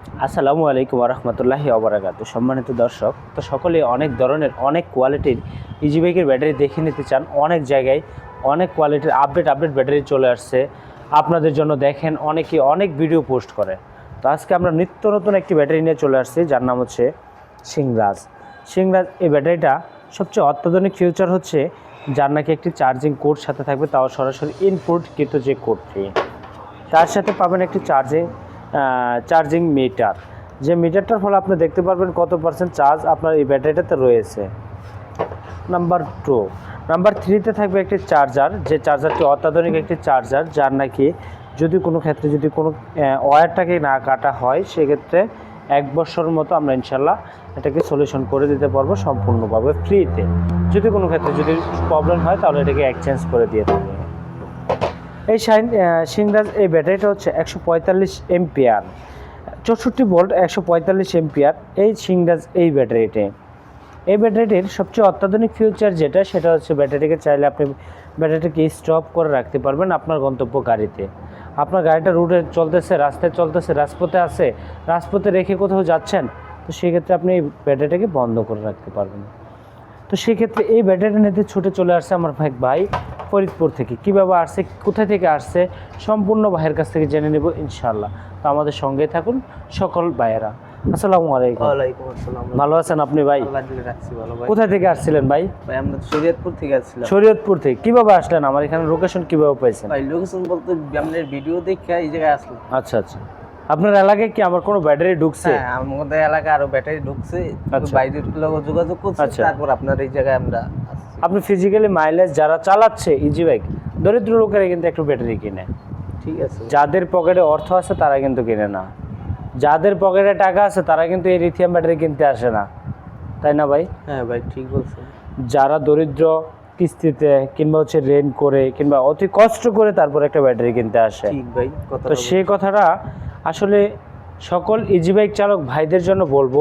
আসসালামু আলাইকুম রহমতুল্লাহি অবরাকাত সম্মানিত দর্শক, তো সকলে অনেক ধরনের, অনেক কোয়ালিটির ইজি বাইকের ব্যাটারি দেখে নিতে চান। অনেক জায়গায় অনেক কোয়ালিটির আপডেট আপডেট ব্যাটারি চলে আসছে। আপনাদের জন্য দেখেন, অনেকে অনেক ভিডিও পোস্ট করে। তো আজকে আমরা নিত্য নতুন একটি ব্যাটারি নিয়ে চলে আসছি, যার নাম হচ্ছে সিংরাজ সিংরাজ এই ব্যাটারিটা সবচেয়ে অত্যাধুনিক ফিউচার হচ্ছে, যার নাকি একটি চার্জিং কোড সাথে থাকবে, তাও সরাসরি ইনপুট কিন্তু যে কোডটি তার সাথে পাবেন একটি চার্জিং চার্জিং মিটার যে মিটারটার ফলে আপনি দেখতে পারবেন কত পার্সেন্ট চার্জ আপনার এই ব্যাটারিটাতে রয়েছে। নাম্বার টু নাম্বার থ্রিতে থাকবে একটি চার্জার যে চার্জারটি অত্যাধুনিক একটি চার্জার যার নাকি যদি কোনো ক্ষেত্রে যদি কোনো ওয়্যারটাকে না কাটা হয়, সেক্ষেত্রে এক বছরের মতো আমরা ইনশাল্লাহ এটাকে সলিউশন করে দিতে পারব সম্পূর্ণভাবে ফ্রিতে যদি কোনো ক্ষেত্রে যদি প্রবলেম হয়, তাহলে এটাকে এক্সচেঞ্জ করে দিয়ে থাকবে। এই শাইন সিংরাজ এই ব্যাটারিটা হচ্ছে একশো পঁয়তাল্লিশ এমপিআর চৌষট্টি ভোল্ট, একশো পঁয়তাল্লিশ এমপিআর এই সিংরাজ এই ব্যাটারিটি। এই ব্যাটারিটির সবচেয়ে অত্যাধুনিক ফিউচার যেটা, সেটা হচ্ছে ব্যাটারিকে চাইলে আপনি ব্যাটারিটিকে স্টপ করে রাখতে পারবেন আপনার গন্তব্য গাড়িতে আপনার গাড়িটা রুটে চলতেছে, রাস্তায় চলতেছে, রাজপথে আছে, রাজপথে রেখে কোথাও যাচ্ছেন, তো সেক্ষেত্রে আপনি এই ব্যাটারিটাকে বন্ধ করে রাখতে পারবেন। তো সেক্ষেত্রে এই ব্যাটারিটা নিতে ছুটে চলে আসছে আমার ভাই ভাই ফরিদপুর থেকে। কীভাবে আসছে কোথা থেকে আসছে সম্পূর্ণ ভাইয়ের কাছ থেকে জেনে নেব ইনশাল্লাহ তো আমাদের সঙ্গে থাকুন সকল ভাইয়েরা। আসসালামু আলাইকুম। ওয়ালাইকুম আসসালাম। ভালো আছেন আপনি ভাই? কোথা থেকে আসছিলেন ভাই? ভাই আমরা শরীয়তপুর থেকে আসছিলাম। শরীয়তপুর থেকে। কীভাবে আসলেন? আমার এখানে লোকেশন কীভাবে পাইছেন? ভাই লোকেশন বলতে আপনার ভিডিও দেখে এই জায়গায় আসলাম। আচ্ছা আচ্ছা। আপনার এলাকায় কি আমার কোনো ব্যাটারি ঢুকছে? হ্যাঁ আমাদের এলাকায় আরও ব্যাটারি ঢুকছে। আচ্ছা। বাইরের লোক যোগাযোগ করছে আচ্ছা। তারপর আপনার এই জায়গায় আমরা আপনি ফিজিক্যালি মাইলেজ যারা চালাচ্ছে ইজি বাইক দরিদ্র লোকেরা কিন্তু একটু ব্যাটারি কিনে। ঠিক আছে। যাদের পকেটে অর্থ আছে তারা কিন্তু কিনে না। যাদের পকেটে টাকা আছে তারা কিন্তু এই লিথিয়াম ব্যাটারি কিনতে আসে না। তাই না ভাই? হ্যাঁ ভাই ঠিক বলছেন। যারা দরিদ্র কিস্তিতে কিংবা হচ্ছে রেন করে কিংবা অতি কষ্ট করে তারপর একটা ব্যাটারি কিনতে আসে। ঠিক ভাই তো সেই কথাটা আসলে সকল ইজি বাইক চালক ভাইদের জন্য বলব,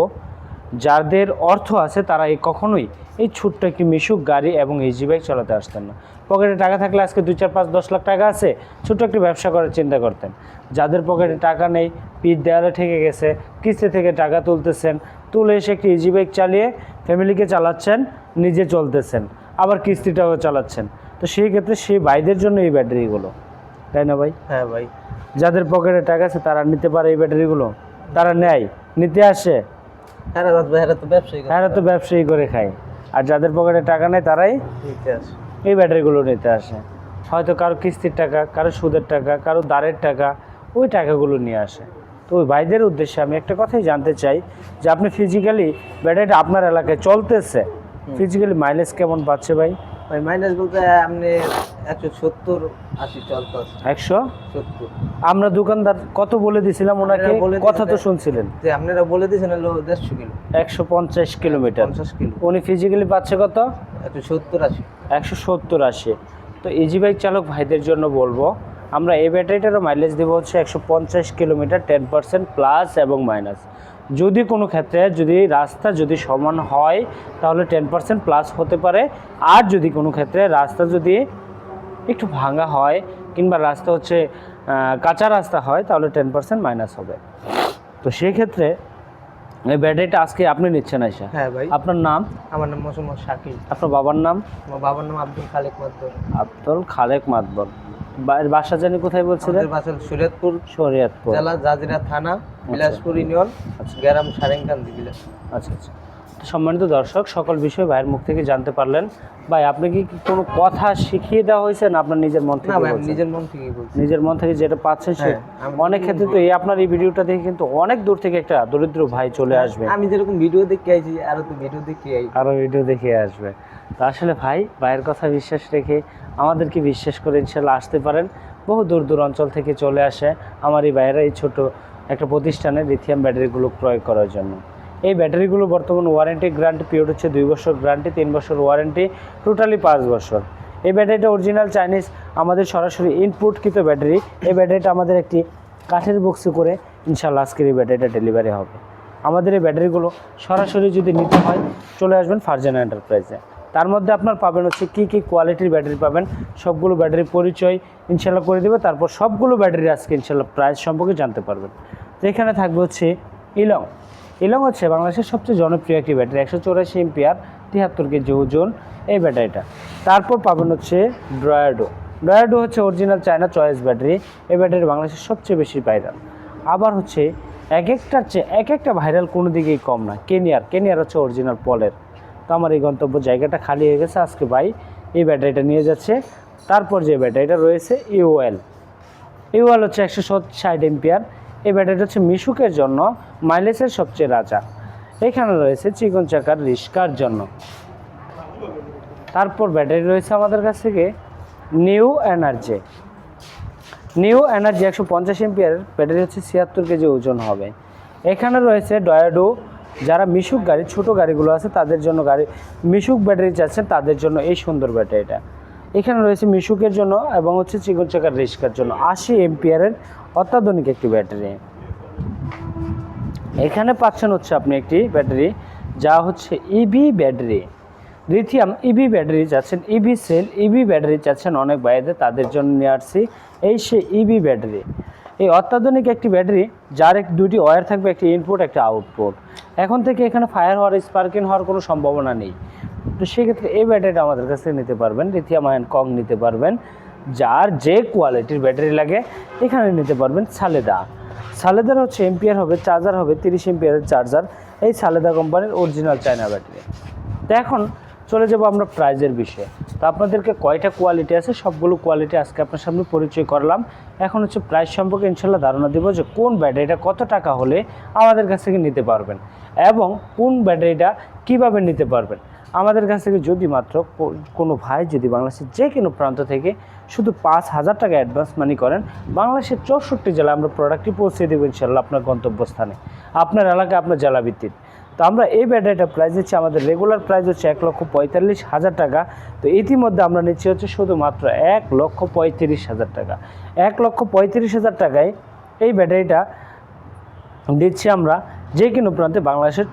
যাদের অর্থ আছে তারা এই কখনোই এই ছোট্ট একটি মিশুক গাড়ি এবং ইজি বাইক চালাতে আসতেন না। পকেটে টাকা থাকলে আজকে দুই, চার, পাঁচ, দশ লাখ টাকা আছে, ছোট্ট একটি ব্যবসা করার চিন্তা করতেন। যাদের পকেটে টাকা নেই, পিঠ দেয়ালে ঠেকে গেছে, কিস্তি থেকে টাকা তুলতেছেন, তুলে এসে একটি ইজি বাইক চালিয়ে ফ্যামিলিকে চালাচ্ছেন, নিজে চলতেছেন, আবার কিস্তিটাও চালাচ্ছেন। তো সেই ক্ষেত্রে সেই ভাইদের জন্য এই ব্যাটারিগুলো। তাই না ভাই? হ্যাঁ ভাই। যাদের পকেটে টাকা আছে তারা নিতে পারে এই ব্যাটারিগুলো। তারা নেয় নিতে আসে। হ্যাঁ তো ব্যবসায়ী তারা তো ব্যবসায়ী করে খায়। আর যাদের পকেটে টাকা নেই তারাই নিতে আসে। এই ব্যাটারিগুলো নিতে আসে। হয়তো কারও কিস্তির টাকা কারও সুদের টাকা কারও দাঁড়ের টাকা ওই টাকাগুলো নিয়ে আসে। তো ওই ভাইদের উদ্দেশ্যে আমি একটা কথাই জানতে চাই যে আপনি ফিজিক্যালি ব্যাটারিটা আপনার এলাকায় চলতেছে। ফিজিক্যালি মাইলেজ কেমন পাচ্ছে ভাই? ভাই মাইনাস বলতে আপনি একশো সত্তর আশি চলতে একশো? সত্তর। আমরা দোকানদার কত বলে দিছিলাম ওনাকে? কথা তো শুনছিলেন। যে আপনারা বলে দিয়েছেন হলো দেড়শো কিলো। একশো পঞ্চাশ কিলোমিটার। পঞ্চাশ কিলো। উনি ফিজিক্যালি পাচ্ছে কত? একশো সত্তর আশি। একশো সত্তর আশি। তো ইজি বাইক চালক ভাইদের জন্য বলব আমরা এই ব্যাটারিটারও মাইলেজ দেবো হচ্ছে একশো পঞ্চাশ কিলোমিটার টেন পার্সেন্ট প্লাস এবং মাইনাস যদি কোনো ক্ষেত্রে যদি রাস্তা যদি সমান হয় তাহলে টেন পার্সেন্ট প্লাস হতে পারে। আর যদি কোনো ক্ষেত্রে রাস্তা যদি একটু ভাঙা হয় কিংবা রাস্তা হচ্ছে কাঁচা রাস্তা হয় তাহলে টেন পার্সেন্ট মাইনাস হবে। তো সেই ক্ষেত্রে এই ব্যাটারিটা আজকে আপনি নিচ্ছেন আইসা। হ্যাঁ ভাই। আপনার নাম? আমার নাম মোহাম্মদ শাকিল। আপনার বাবার নাম? আমার বাবার নাম আব্দুল খালেক মাদ্দর। আব্দুল খালেক মাতবর বা- বাসা জানি কোথায় বলছিলেন? বাসা শরীয়তপুর। শরিয়াতপুর। জেলা জাজিরা থানা। বিলাসপুর ইউনিয়ন গ্রাম সারেঙ্কান্দি বিলাস। আচ্ছা আচ্ছা। তো সম্মানিত দর্শক সকল বিষয়ে ভাইয়ের মুখ থেকে জানতে পারলেন। ভাই আপনি কি কোনো কথা শিখিয়ে দেওয়া হয়েছে না আপনার নিজের মন থেকে? নিজের মন থেকে নিজের মন থেকে যেটা পাচ্ছেন সে হ্যাঁ, অনেক ক্ষেত্রে তো এই আপনার এই ভিডিওটা দেখে কিন্তু অনেক দূর থেকে একটা দরিদ্র ভাই চলে আসবে। আমি যেরকম ভিডিও দেখে আইছি আরও তো ভিডিও দেখে আই আরও ভিডিও দেখে আসবে। তো আসলে ভাই ভাইয়ের কথা বিশ্বাস রেখে আমাদেরকে বিশ্বাস করে ইনশাল্লাহ আসতে পারেন। বহু দূর দূর অঞ্চল থেকে চলে আসে। আমার এই ভাইয়েরা এই ছোট একটা প্রতিষ্ঠানে লিথিয়াম ব্যাটারিগুলো ক্রয় করার জন্য। এই ব্যাটারিগুলো বর্তমান ওয়ারেন্টি গ্রান্ট পিরিয়ড হচ্ছে দুই বছর গ্যারান্টি তিন বছর ওয়ারেন্টি টোটালি পাঁচ বছর। এই ব্যাটারিটা অরিজিনাল চাইনিজ আমাদের সরাসরি ইনপুটকৃত ব্যাটারি এই ব্যাটারিটা আমাদের একটি কাঠের বক্সে করে ইনশাল্লাহ আজকের এই ব্যাটারিটা ডেলিভারি হবে। আমাদের এই ব্যাটারিগুলো সরাসরি যদি নিতে হয়, চলে আসবেন ফারজানা এন্টারপ্রাইজে তার মধ্যে আপনার পাবেন হচ্ছে কী কী কোয়ালিটির ব্যাটারি পাবেন, সবগুলো ব্যাটারির পরিচয় ইনশাল্লাহ করে দেবে, তারপর সবগুলো ব্যাটারি আজকে ইনশাল্লাহ প্রাইস সম্পর্কে জানতে পারবেন। তো এখানে থাকবে হচ্ছে ইলং ইলং হচ্ছে বাংলাদেশের সবচেয়ে জনপ্রিয় একটি ব্যাটারি একশো চৌরাশি এমপিআর তিয়াত্তর কেজি ওজন এই ব্যাটারিটা তারপর পাবেন হচ্ছে ড্রয়াডো ড্রয়াডো হচ্ছে অরিজিনাল চায়না চয়েস ব্যাটারি এই ব্যাটারি বাংলাদেশের সবচেয়ে বেশি ভাইরাল আবার হচ্ছে এক একটার চেয়ে এক একটা ভাইরাল কোনো দিকেই কম না। কেনিয়ার কেনিয়ার হচ্ছে অরিজিনাল পলের তো আমার এই গন্তব্য জায়গাটা খালি হয়ে গেছে আজকে ভাই। এই ব্যাটারিটা নিয়ে যাচ্ছে। তারপর যে ব্যাটারিটা রয়েছে ইউএল। ইউএল হচ্ছে একশো ষাট এম্পিয়ার। এই ব্যাটারিটা হচ্ছে মিশুকের জন্য মাইলেজের সবচেয়ে রাজা। এখানে রয়েছে চিকন চাকার রিস্কার জন্য। তারপর ব্যাটারি রয়েছে আমাদের কাছ থেকে নিউ এনার্জি। নিউ এনার্জি একশো পঞ্চাশ এমপিয়ার। ব্যাটারি হচ্ছে ছিয়াত্তর কেজি ওজন হবে। এখানে রয়েছে ডয়াডো যারা মিশুক গাড়ি, ছোট গাড়িগুলো আছে, তাদের জন্য গাড়ি, মিশুক ব্যাটারি চাচ্ছেন তাদের জন্য এই সুন্দর ব্যাটারিটা এখানে রয়েছে মিশুকের জন্য এবং হচ্ছে চিকন চাকার রিস্কার জন্য। আশি এমপিয়ারের অত্যাধুনিক একটি ব্যাটারি এখানে পাচ্ছেন হচ্ছে আপনি একটি ব্যাটারি যা হচ্ছে EV battery lithium EV battery চাচ্ছেন ইভি সেল ইভি ব্যাটারি চাচ্ছেন অনেক বাইরে তাদের জন্য নিয়ে আসছি। এই সে ইভি ব্যাটারি এই অত্যাধুনিক একটি ব্যাটারি, যার এক দুটি ওয়্যার থাকবে, একটি ইনপুট একটা আউটপুট এখন থেকে এখানে ফায়ার হওয়ার স্পার্কিং হওয়ার কোনো সম্ভাবনা নেই। তো সেক্ষেত্রে এই ব্যাটারিটা আমাদের কাছ নিতে পারবেন লিথিয়াম আয়ন কং নিতে পারবেন, যার যে কোয়ালিটির ব্যাটারি লাগে, এখানে নিতে পারবেন সালেদা। সালেদার হচ্ছে এম্পিয়ার হবে চার্জার হবে, তিরিশ এম্পিয়ারের চার্জার এই সালেদা কোম্পানির অরিজিনাল চায়না ব্যাটারি। তো এখন চলে যাব আমরা প্রাইজের বিষয়ে। তো আপনাদেরকে কয়টা কোয়ালিটি আছে? সবগুলো কোয়ালিটি আজকে আপনার সামনে পরিচয় করলাম। এখন হচ্ছে প্রাইস সম্পর্কে ইনশাল্লাহ ধারণা দেবো যে কোন ব্যাটারিটা কত টাকা হলে আমাদের কাছ থেকে নিতে পারবেন এবং কোন ব্যাটারিটা কীভাবে নিতে পারবেন। আমাদের কাছ থেকে যদি মাত্র কোনো ভাই যদি বাংলাদেশের যে কোনো প্রান্ত থেকে শুধু পাঁচ হাজার টাকা অ্যাডভান্স মানি করেন, বাংলাদেশের চৌষট্টি জেলায় আমরা প্রোডাক্টটি পৌঁছে দেবো ইনশাল্লাহ আপনার গন্তব্যস্থানে। আপনার এলাকায় আপনার জেলা ভিত্তিক তো আমরা এই ব্যাটারিটা প্রাইস দিচ্ছি, আমাদের রেগুলার প্রাইস হচ্ছে এক লক্ষ পঁয়তাল্লিশ হাজার টাকা। তো ইতিমধ্যে আমরা নিচ্ছি হচ্ছে শুধুমাত্র এক লক্ষ পঁয়ত্রিশ হাজার টাকা। এক লক্ষ পঁয়ত্রিশ হাজার টাকায় এই ব্যাটারিটা দিচ্ছি আমরা যে কোনো প্রান্তে বাংলাদেশের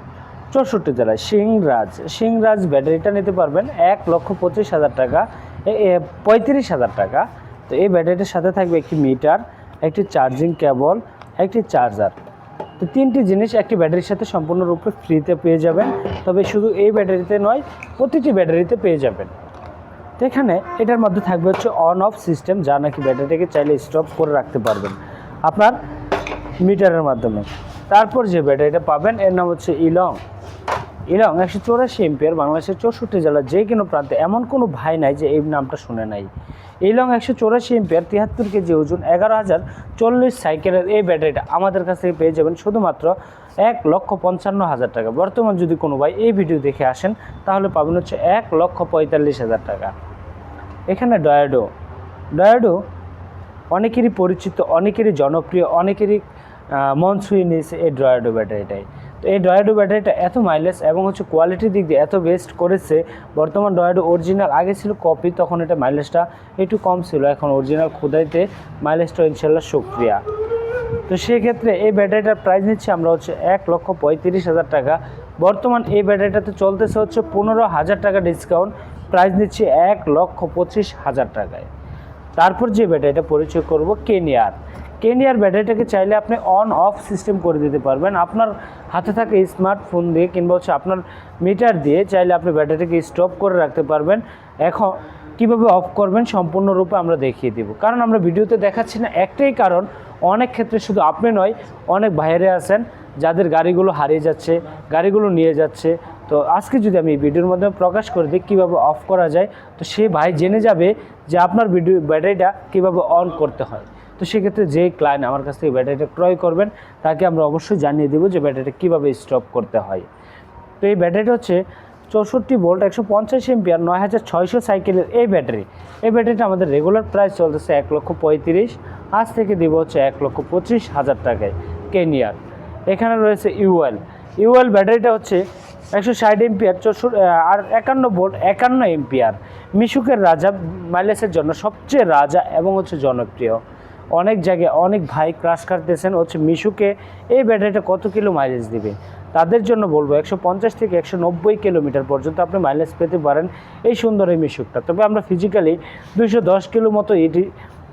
চৌষট্টি জেলায়। সিংরাজ সিংরাজ ব্যাটারিটা নিতে পারবেন এক লক্ষ পঁচিশ হাজার টাকা পঁয়ত্রিশ হাজার টাকা। তো এই ব্যাটারিটার সাথে থাকবে একটি মিটার একটি চার্জিং কেবল একটি চার্জার তো তিনটি জিনিস একটি ব্যাটারির সাথে সম্পূর্ণরূপে ফ্রিতে পেয়ে যাবেন। তবে শুধু এই ব্যাটারিতে নয়, প্রতিটি ব্যাটারিতে পেয়ে যাবেন। তো এখানে এটার মধ্যে থাকবে হচ্ছে অন অফ সিস্টেম যা নাকি ব্যাটারিটাকে চাইলে স্টপ করে রাখতে পারবেন। আপনার মিটারের মাধ্যমে। তারপর যে ব্যাটারিটা পাবেন, এর নাম হচ্ছে ইলং ইলং একশো চৌরাশি এমপিয়ার বাংলাদেশের চৌষট্টি জেলার যে কোনো প্রান্তে এমন কোনো ভাই নাই যে এই নামটা শুনে নাই। ইলং একশো চৌরাশি এমপিয়ার তিয়াত্তর কেজি ওজন, এগারো হাজার চল্লিশ সাইকেলের এই ব্যাটারিটা আমাদের কাছ থেকে পেয়ে যাবেন শুধুমাত্র এক লক্ষ পঞ্চান্ন হাজার টাকা। বর্তমান যদি কোনো ভাই এই ভিডিও দেখে আসেন, তাহলে পাবেন হচ্ছে এক লক্ষ পঁয়তাল্লিশ হাজার টাকা। এখানে ডয়াডো ডয়াডো অনেকেরই পরিচিত, অনেকেরই জনপ্রিয়, অনেকেরই মন ছুঁয়ে নিয়েছে এই ড্রয়াডো ব্যাটারিটাই। তো এই ডয়াডো ব্যাটারিটা এত মাইলেজ এবং হচ্ছে কোয়ালিটির দিক দিয়ে এত বেস্ট করেছে, বর্তমান ডয়াডো অরিজিনাল আগে ছিল কপি তখন এটা মাইলেজটা একটু কম ছিল, এখন অরিজিনাল খোদাইতে মাইলেজটা ইনশাল্লাহ সক্রিয়া তো সেক্ষেত্রে এই ব্যাটারিটার প্রাইস নিচ্ছি আমরা হচ্ছে এক লক্ষ পঁয়ত্রিশ হাজার টাকা। বর্তমান এই ব্যাটারিটাতে চলতেছে হচ্ছে পনেরো হাজার টাকা ডিসকাউন্ট প্রাইস নিচ্ছি এক লক্ষ পঁচিশ হাজার টাকায়। তারপর যে ব্যাটারিটা পরিচয় করব কেনিয়ার কেনিয়ার ব্যাটারিটাকে চাইলে আপনি অন অফ সিস্টেম করে দিতে পারবেন। আপনার হাতে থাকা স্মার্টফোন দিয়ে কিংবা হচ্ছে আপনার মিটার দিয়ে চাইলে আপনি ব্যাটারিটাকে স্টপ করে রাখতে পারবেন। এখন কীভাবে অফ করবেন সম্পূর্ণরূপে আমরা দেখিয়ে দিব। কারণ আমরা ভিডিওতে দেখাচ্ছি না, একটাই কারণ, অনেক ক্ষেত্রে শুধু আপনি নয়, অনেক বাইরে আছেন যাদের গাড়িগুলো হারিয়ে যাচ্ছে, গাড়িগুলো নিয়ে যাচ্ছে। তো আজকে যদি আমি এই ভিডিওর মাধ্যমে প্রকাশ করে দিই কীভাবে অফ করা যায়, তো সে ভাই জেনে যাবে যে আপনার ভিডিও ব্যাটারিটা কীভাবে অন করতে হয়। তো সেক্ষেত্রে যে ক্লায়েন্ট আমার কাছ থেকে ব্যাটারিটা ক্রয় করবেন, তাকে আমরা অবশ্যই জানিয়ে দেবো যে ব্যাটারিটা কীভাবে স্টপ করতে হয়। তো এই ব্যাটারিটা হচ্ছে চৌষট্টি ভোল্ট একশো পঞ্চাশ এমপিয়ার নয় হাজার ছয়শো সাইকেলের এই ব্যাটারি এই ব্যাটারিটা আমাদের রেগুলার প্রাইস চলতেছে এক লক্ষ পঁয়ত্রিশ, আজ থেকে দিব হচ্ছে এক লক্ষ পঁচিশ হাজার টাকায় কেনিয়ার এখানে রয়েছে ইউএল ইউএল ব্যাটারিটা হচ্ছে একশো ষাট এমপিয়ার চৌষট্টি আর একান্ন ভোল্ট একান্ন এমপিয়ার মিশুকের রাজা মাইলেজের জন্য সবচেয়ে রাজা এবং হচ্ছে জনপ্রিয়। অনেক জায়গায় অনেক ভাই ক্রাশ কাটতেছেন। হচ্ছে মিশুকে এই ব্যাটারিটা কত কিলো মাইলেজ দিবে? তাদের জন্য বলব একশো পঞ্চাশ থেকে একশো নব্বই কিলোমিটার পর্যন্ত আপনি মাইলেজ পেতে পারেন এই সুন্দর এই মিশুকটা। তবে আমরা ফিজিক্যালি দুইশো দশ কিলো মতো এটি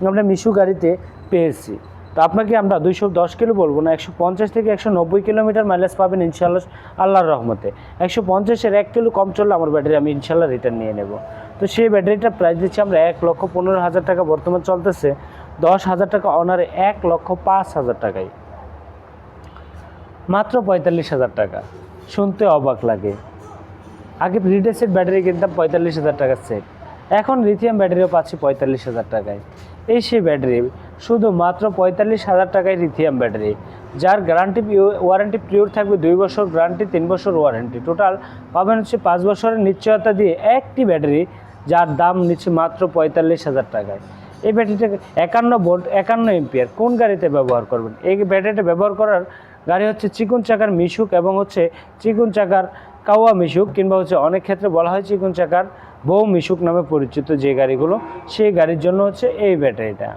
আমরা মিশু গাড়িতে পেয়েছি। তো আপনাকে আমরা দুইশো দশ কিলো বলব না, একশো পঞ্চাশ থেকে একশো নব্বই কিলোমিটার মাইলেজ পাবেন ইনশাল্লাহ আল্লাহর রহমতে। একশো পঞ্চাশের এক কিলো কম চললে আমার ব্যাটারি আমি ইনশাল্লাহ রিটার্ন নিয়ে নেব। তো সেই ব্যাটারিটার প্রাইস দিচ্ছি আমরা এক লক্ষ পনেরো হাজার টাকা বর্তমান চলতেছে। দশ হাজার টাকা অনারে এক লক্ষ পাঁচ হাজার টাকায়। মাত্র পঁয়তাল্লিশ হাজার টাকা। শুনতে অবাক লাগে। আগে রিডেসের ব্যাটারি কিনতাম পঁয়তাল্লিশ হাজার টাকার সেট। এখন লিথিয়াম ব্যাটারিও পাচ্ছি পঁয়তাল্লিশ হাজার টাকায়। এই সেই ব্যাটারি শুধু মাত্র পঁয়তাল্লিশ হাজার টাকায় লিথিয়াম ব্যাটারি, যার গ্যারান্টি ওয়ারেন্টি পিওর থাকবে দুই বছর গ্যারান্টি তিন বছর ওয়ারেন্টি টোটাল পাবেন হচ্ছে পাঁচ বছরের নিশ্চয়তা দিয়ে একটি ব্যাটারি, যার দাম নিচ্ছে মাত্র পঁয়তাল্লিশ হাজার টাকায়। এই ব্যাটারিটা একান্ন ভোল্ট, একান্ন এম্পিয়ার কোন গাড়িতে ব্যবহার করবেন? এই ব্যাটারিটা ব্যবহার করার গাড়ি হচ্ছে চিকুন চাকার মিশুক এবং হচ্ছে চিকুন চাকার কাওয়া মিশুক, কিংবা হচ্ছে অনেক ক্ষেত্রে বলা হয় চিকুন চাকার বউ মিশুক নামে পরিচিত যে গাড়িগুলো। সেই গাড়ির জন্য হচ্ছে এই ব্যাটারিটা।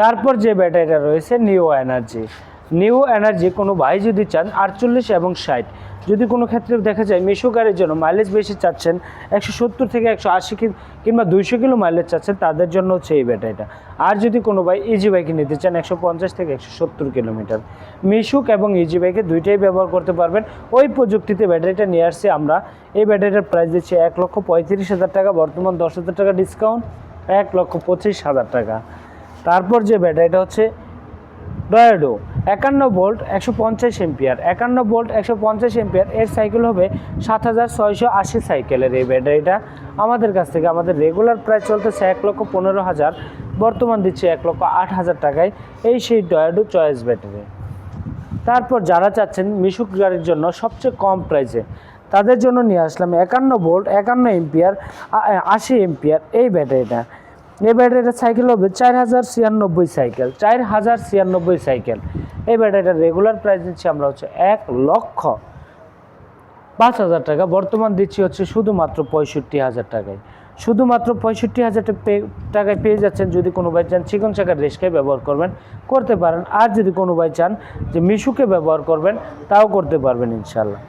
তারপর যে ব্যাটারিটা রয়েছে নিউ এনার্জি নিউ এনার্জি কোনো ভাই যদি চান, আটচল্লিশ এবং ষাট। যদি কোনো ক্ষেত্রে দেখা যায় মিশু গাড়ির জন্য মাইলেজ বেশি চাচ্ছেন, একশো সত্তর থেকে একশো আশি কিংবা দুইশো কিলো মাইলেজ চাচ্ছেন, তাদের জন্য হচ্ছে এই ব্যাটারিটা আর যদি কোনো ভাই ইজি বাইকে নিতে চান, একশো পঞ্চাশ থেকে একশো সত্তর কিলোমিটার। মিশুক এবং ইজি বাইকে দুইটাই ব্যবহার করতে পারবেন। ওই প্রযুক্তিতে ব্যাটারিটা নিয়ে আসছি আমরা। এই ব্যাটারিটার প্রাইস দিচ্ছি এক লক্ষ পঁয়ত্রিশ হাজার টাকা, বর্তমান দশ হাজার টাকা ডিসকাউন্ট এক লক্ষ পঁচিশ হাজার টাকা। তারপর যে ব্যাটারিটা হচ্ছে ডয়েডো একান্ন ভোল্ট একশো পঞ্চাশ এম্পিয়ার। একান্ন ভোল্ট একশো পঞ্চাশ এম্পিয়ার, এর সাইকেল হবে সাত হাজার ছয়শো আশি সাইকেলের এই ব্যাটারিটা আমাদের কাছ থেকে আমাদের রেগুলার প্রাইস চলতেছে এক লক্ষ পনেরো হাজার, বর্তমান দিচ্ছে এক লক্ষ আট হাজার টাকায় এই সেই ডয়েডো চয়েস ব্যাটারি তারপর যারা চাচ্ছেন মিশুক গাড়ির জন্য সবচেয়ে কম প্রাইসে তাদের জন্য নিয়ে আসলাম একান্ন ভোল্ট একান্ন এম্পিয়ার আশি এম্পিয়ার এই ব্যাটারিটা এই ব্যাটারিটার সাইকেল হবে চার হাজার ছিয়ানব্বই সাইকেল, চার হাজার ছিয়ানব্বই সাইকেল। এই ব্যাটারিটার রেগুলার প্রাইস দিচ্ছি আমরা হচ্ছে এক লক্ষ পাঁচ হাজার টাকা। বর্তমান দিচ্ছি হচ্ছে শুধুমাত্র পঁয়ষট্টি হাজার টাকায়। শুধুমাত্র পঁয়ষট্টি হাজার টাকায় পেয়ে যাচ্ছেন যদি কোনো ভাই চান, চিকন চাকার রেসকে ব্যবহার করবেন, করতে পারেন। আর যদি কোনো ভাই চান যে মিশুকে ব্যবহার করবেন, তাও করতে পারবেন ইনশাল্লাহ।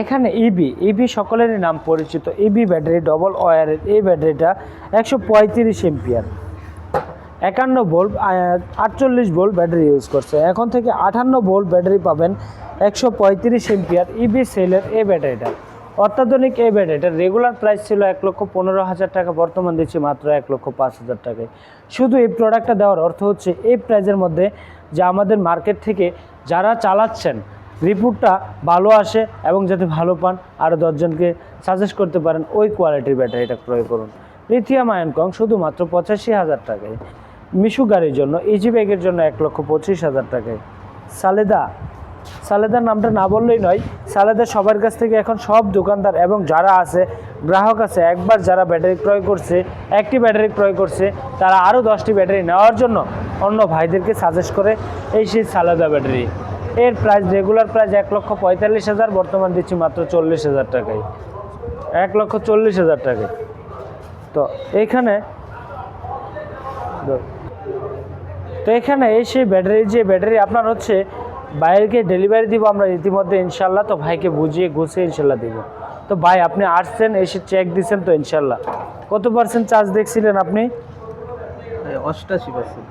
এখানে ইবি ইবি সকলেরই নাম পরিচিত ইবি ব্যাটারি ডবল ওয়ারের এই ব্যাটারিটা একশো পঁয়ত্রিশ এম্পিয়ার। একান্ন ভোল্ট আটচল্লিশ ভোল্ট ব্যাটারি ইউজ করছে। এখন থেকে আটান্ন ভোল্ট ব্যাটারি পাবেন একশো পঁয়ত্রিশ এম্পিয়ার ইবি সেলের এই ব্যাটারিটা। অত্যাধুনিক এই ব্যাটারিটার রেগুলার প্রাইস ছিল এক লক্ষ পনেরো হাজার টাকা, বর্তমান দিচ্ছি মাত্র এক লক্ষ পাঁচ হাজার টাকায়। শুধু এই প্রোডাক্টটা দেওয়ার অর্থ হচ্ছে, এই প্রাইজের মধ্যে যে আমাদের মার্কেট থেকে যারা চালাচ্ছেন রিপোর্টটা ভালো আসে এবং যাতে ভালো পান, আরও দশজনকে সাজেস্ট করতে পারেন ওই কোয়ালিটির ব্যাটারিটা ক্রয় করুন। লিথিয়াম আয়ন কং শুধুমাত্র পঁচাশি হাজার টাকায়। মিশু গাড়ির জন্য ইজি ব্যাগের জন্য এক লক্ষ পঁচিশ হাজার টাকায়। সালেদা, সালেদার নামটা না বললেই নয়, সালেদা সবার কাছ থেকে এখন সব দোকানদার এবং যারা আছে, গ্রাহক আছে, একবার যারা ব্যাটারি ক্রয় করছে, একটি ব্যাটারি ক্রয় করছে, তারা আরও দশটি ব্যাটারি নেওয়ার জন্য অন্য ভাইদেরকে সাজেস্ট করে, এই সেই সালেদা ব্যাটারি এর প্রাইস রেগুলার প্রাইস এক লক্ষ পঁয়তাল্লিশ হাজার, বর্তমান দিচ্ছি মাত্র চল্লিশ হাজার টাকায়। এক লক্ষ চল্লিশ হাজার টাকায়। তো এইখানে তো এখানে এই সেই ব্যাটারি যে ব্যাটারি আপনার হচ্ছে বাইরেকে ডেলিভারি দিব আমরা ইতিমধ্যে ইনশাল্লাহ, তো ভাইকে বুঝিয়ে গুছিয়ে ইনশাল্লাহ দিব। তো ভাই, আপনি আসছেন, এসে চেক দিচ্ছেন তো ইনশাল্লাহ। কত পার্সেন্ট চার্জ দেখছিলেন আপনি? অষ্টাশি পার্সেন্ট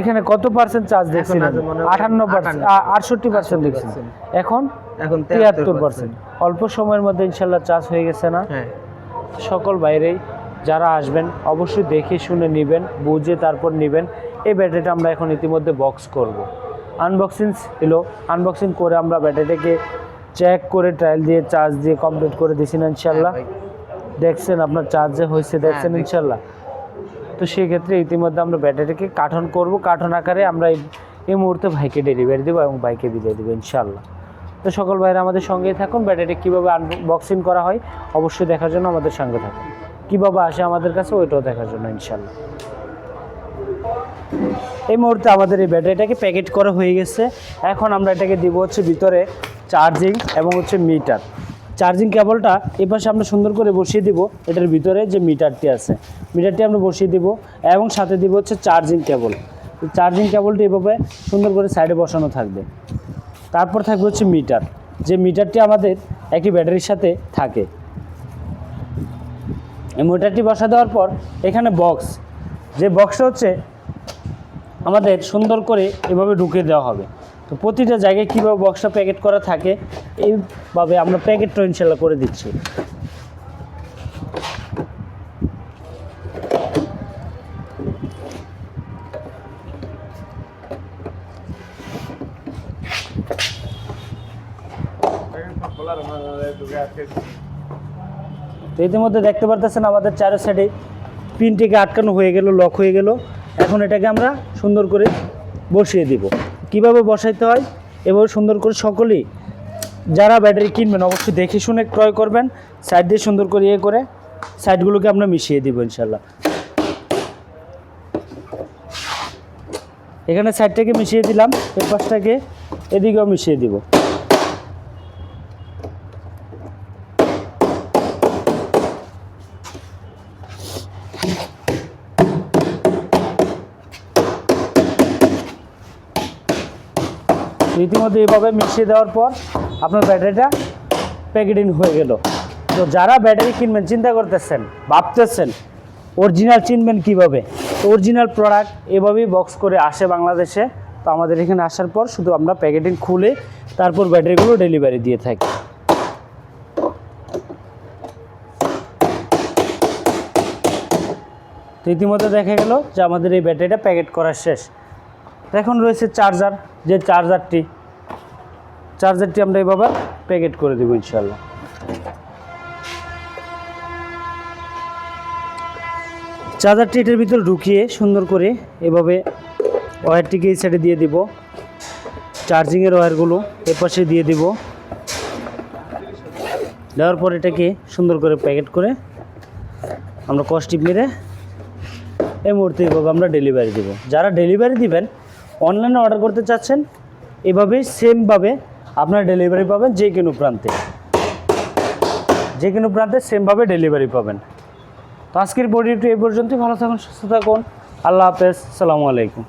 এখানে কত পার্সেন্ট চার্জ দেখছিলেন? আছে আটান্ন পার্সেন্ট আটষট্টি পার্সেন্ট দেখছেন এখন এখন তিয়াত্তর পার্সেন্ট অল্প সময়ের মধ্যে ইনশাল্লাহ চার্জ হয়ে গেছে না। হ্যাঁ। সকল বাইরেই যারা আসবেন অবশ্যই দেখে শুনে নেবেন বুঝে তারপর নেবেন। এই ব্যাটারিটা আমরা এখন ইতিমধ্যে বক্স করব। আনবক্সিং ছিল আনবক্সিং করে আমরা ব্যাটারিটাকে চেক করে ট্রায়াল দিয়ে চার্জ দিয়ে কমপ্লিট করে দিয়েছি না ইনশাল্লাহ। হ্যাঁ দেখছেন আপনার চার্জে হয়েছে দেখছেন ইনশাল্লাহ। তো সেক্ষেত্রে ইতিমধ্যে আমরা ব্যাটারিকে কাঠন করব। কাঠন আকারে আমরা এই- মুহূর্তে ভাইকে ডেলিভারি দেবো এবং বাইকে বিদায় দেবো ইনশাল্লাহ তো সকল ভাইরা আমাদের সঙ্গেই থাকুন। ব্যাটারি কীভাবে আনবক্সিং করা হয় অবশ্যই দেখার জন্য আমাদের সঙ্গে থাকুন। কীভাবে আসে আমাদের কাছে ওইটাও দেখার জন্য ইনশাল্লাহ এই মুহূর্তে আমাদের এই ব্যাটারিটাকে প্যাকেট করা হয়ে গেছে। এখন আমরা এটাকে দিব হচ্ছে ভিতরে চার্জিং এবং হচ্ছে মিটার চার্জিং কেবলটা এপাশে আমরা সুন্দর করে বসিয়ে দিব। এটার ভিতরে যে মিটারটি আছে, মিটারটি আমরা বসিয়ে দিব এবং সাথে দিব হচ্ছে চার্জিং কেবল। চার্জিং কেবলটি এভাবে সুন্দর করে সাইডে বসানো থাকবে। তারপর থাকবে হচ্ছে মিটার। যে মিটারটি আমাদের একটি ব্যাটারির সাথে থাকে। এই মিটারটি বসা দেওয়ার পর এখানে বক্স। যে বক্সটা হচ্ছে আমাদের সুন্দর করে এভাবে ঢুকে দেওয়া হবে। তো প্রতিটা জায়গায় কীভাবে বক্সটা প্যাকেট করা থাকে, এইভাবে আমরা প্যাকেটটা ইনশাল্লাহ করে দিচ্ছি। তো ইতিমধ্যে দেখতে পারতেছেন আমাদের চারো সাইডে পিনটিকে আটকানো হয়ে গেল লক হয়ে গেল। এখন এটাকে আমরা সুন্দর করে বসিয়ে দিব। কীভাবে বসাইতে হয়, এভাবে সুন্দর করে সকলেই যারা ব্যাটারি কিনবেন অবশ্যই দেখে শুনে ক্রয় করবেন সাইড দিয়ে সুন্দর করে ইয়ে করে সাইডগুলোকে আমরা মিশিয়ে দিব ইনশাল্লাহ। এখানে সাইডটাকে মিশিয়ে দিলাম এর পাশটাকে এদিকেও মিশিয়ে দিব। তো ইতিমধ্যে এইভাবে মিশিয়ে দেওয়ার পর আপনার ব্যাটারিটা প্যাকেটিং হয়ে গেল। তো যারা ব্যাটারি কিনবেন, চিন্তা করতেছেন, ভাবতেছেন অরিজিনাল চিনবেন কীভাবে? অরিজিনাল প্রোডাক্ট এভাবেই বক্স করে আসে বাংলাদেশে। তো আমাদের এখানে আসার পর শুধু আমরা প্যাকেটিং খুলে তারপর ব্যাটারিগুলো ডেলিভারি দিয়ে থাকি। তো ইতিমধ্যে দেখা গেল যে আমাদের এই ব্যাটারিটা প্যাকেট করা শেষ। এখন রয়েছে চার্জার যে চার্জারটি চার্জারটি আমরা এভাবে প্যাকেট করে দেবো ইনশাল্লাহ চার্জারটি এটার ভিতরে ঢুকিয়ে সুন্দর করে এভাবে ওয়্যারটিকে এই সাইডে দিয়ে দিব। চার্জিংয়ের ওয়্যারগুলো এ পাশে দিয়ে দিব। দেওয়ার পর এটাকে সুন্দর করে প্যাকেট করে আমরা কস্টিপ মেরে এই মুহূর্তে এভাবে আমরা ডেলিভারি দেবো। যারা ডেলিভারি দিবেন, অনলাইনে অর্ডার করতে চাচ্ছেন এভাবেই সেমভাবে আপনারা ডেলিভারি পাবেন যে কোনো প্রান্তে। যে কোনো প্রান্তে সেমভাবে ডেলিভারি পাবেন। তো আজকের ভিডিওটি এই পর্যন্তই। ভালো থাকুন, সুস্থ থাকুন। আল্লাহ হাফেজ। সালামু আলাইকুম।